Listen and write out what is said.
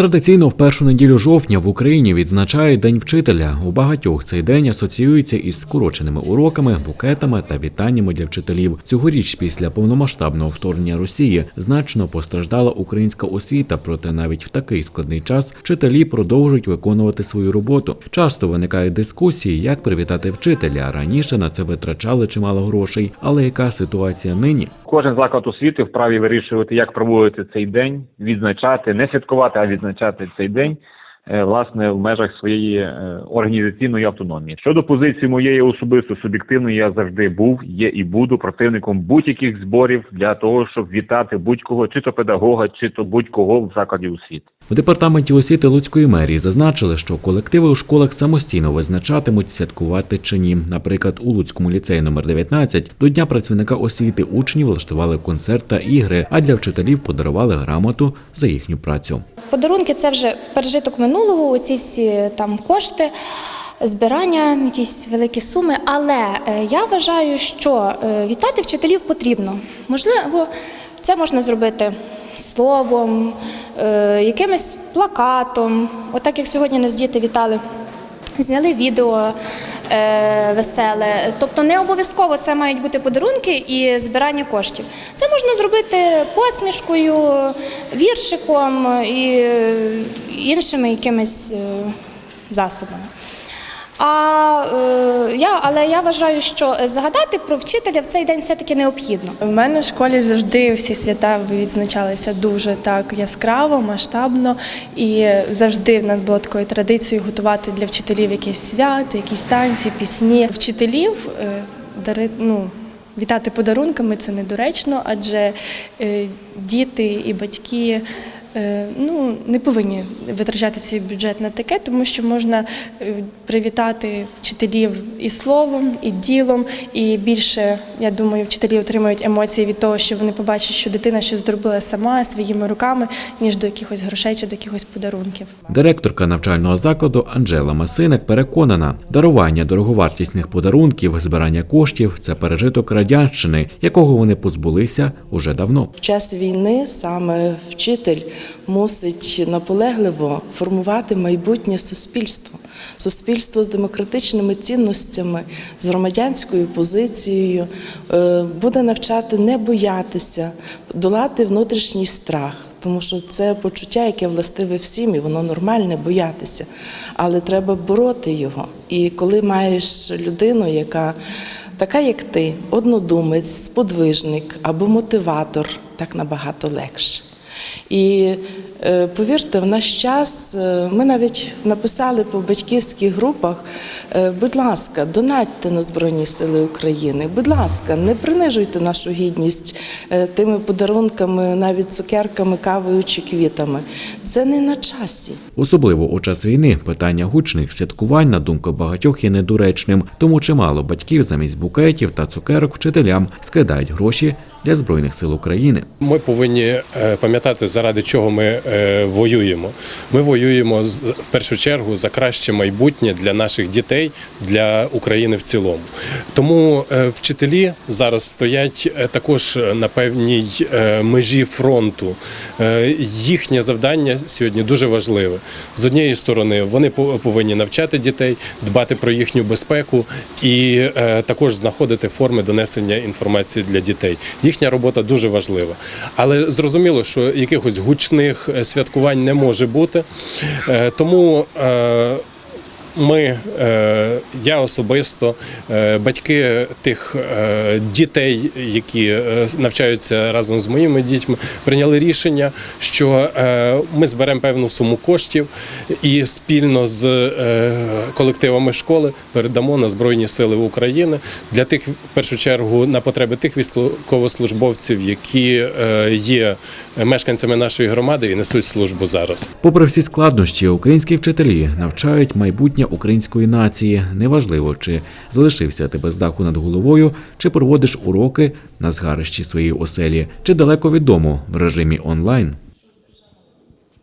Традиційно в першу неділю жовтня в Україні відзначають День вчителя. У багатьох цей день асоціюється із скороченими уроками, букетами та вітаннями для вчителів. Цьогоріч, після повномасштабного вторгнення Росії, значно постраждала українська освіта. Проте навіть в такий складний час вчителі продовжують виконувати свою роботу. Часто виникають дискусії, як привітати вчителя. Раніше на це витрачали чимало грошей. Але яка ситуація нині? Кожен заклад освіти вправі вирішувати, як проводити цей день, відзначати, не святкувати, а відзначати цей день, власне, в межах своєї е, організаційної автономії. Щодо позиції моєї особисто суб'єктивної, я завжди був, є і буду противником будь-яких зборів для того, щоб вітати будь-кого, чи то педагога, чи то будь-кого в закладі освіти. У департаменті освіти Луцької мерії зазначили, що колективи у школах самостійно визначатимуть святкувати чи ні. Наприклад, у Луцькому ліцеї номер 19 до Дня працівника освіти учні влаштували концерт та ігри, а для вчителів подарували грамоту за їхню працю. Подарунки це вже пережиток минулого, оці всі там кошти, збирання, якісь великі суми. Але е, я вважаю, що е, вітати вчителів потрібно. Можливо, це можна зробити словом, е, якимось плакатом. Отак як сьогодні нас діти вітали. Зняли відео е, веселе, тобто не обов'язково це мають бути подарунки і збирання коштів. Це можна зробити посмішкою, віршиком і е, іншими якимись е, засобами. А е, я, але я вважаю, що згадати про вчителя в цей день все-таки необхідно. У мене в школі завжди всі свята відзначалися дуже так яскраво, масштабно, і завжди в нас було такою традицією готувати для вчителів якісь свята, якісь танці, пісні. Вчителів е, дари, ну, вітати подарунками це недоречно, адже е, діти і батьки. Е, Ну, не повинні витрачати свій бюджет на таке, тому що можна е, привітати вчителів і словом, і ділом, і більше, я думаю, вчителі отримують емоції від того, що вони побачать, що дитина щось зробила сама своїми руками, ніж до якихось грошей чи до якихось подарунків. Директорка навчального закладу Анжела Масиник переконана, дарування дороговартісних подарунків, збирання коштів це пережиток радянщини, якого вони позбулися уже давно. В час війни саме вчитель мусить наполегливо формувати майбутнє суспільство. Суспільство з демократичними цінностями, з громадянською позицією е, буде навчати не боятися, долати внутрішній страх. Тому що це почуття, яке властиве всім, і воно нормальне боятися. Але треба бороти його. І коли маєш людину, яка така, як ти, однодумець, сподвижник або мотиватор, так набагато легше. І е, повірте, в наш час е, ми навіть написали по батьківських групах: е, будь ласка, донатьте на Збройні Сили України. Будь ласка, не принижуйте нашу гідність тими подарунками, навіть цукерками, кавою чи квітами. Це не на часі. Особливо у час війни питання гучних святкувань, на думку багатьох, є недоречним, тому чимало батьків замість букетів та цукерок вчителям скидають гроші для збройних сил України. Ми повинні е, пам'ятати, заради чого ми е, воюємо. Ми воюємо в першу чергу за краще майбутнє для наших дітей, для України в цілому. Тому е, вчителі зараз стоять також на певній межі фронту. Їхнє завдання сьогодні дуже важливе. З однієї сторони, вони по- повинні навчати дітей, дбати про їхню безпеку і також знаходити форми донесення інформації для дітей. Їхня робота дуже важлива. Але зрозуміло, що якихось гучних е, святкувань не може бути. Е, Тому е, ми, е, я особисто, е, батьки тих е, дітей, які навчаються разом з моїми дітьми, прийняли рішення, що ми зберемо певну суму коштів і спільно з колективами школи передамо на Збройні Сили України для тих, в першу чергу, на потреби тих військовослужбовців, які є мешканцями нашої громади і несуть службу зараз. Попри всі складнощі, українські вчителі навчають майбутнє української нації. Неважливо, чи залишився ти без даху над головою, чи проводиш уроки на згарищі своєї оселі, чи далеко від дому в режимі онлайн.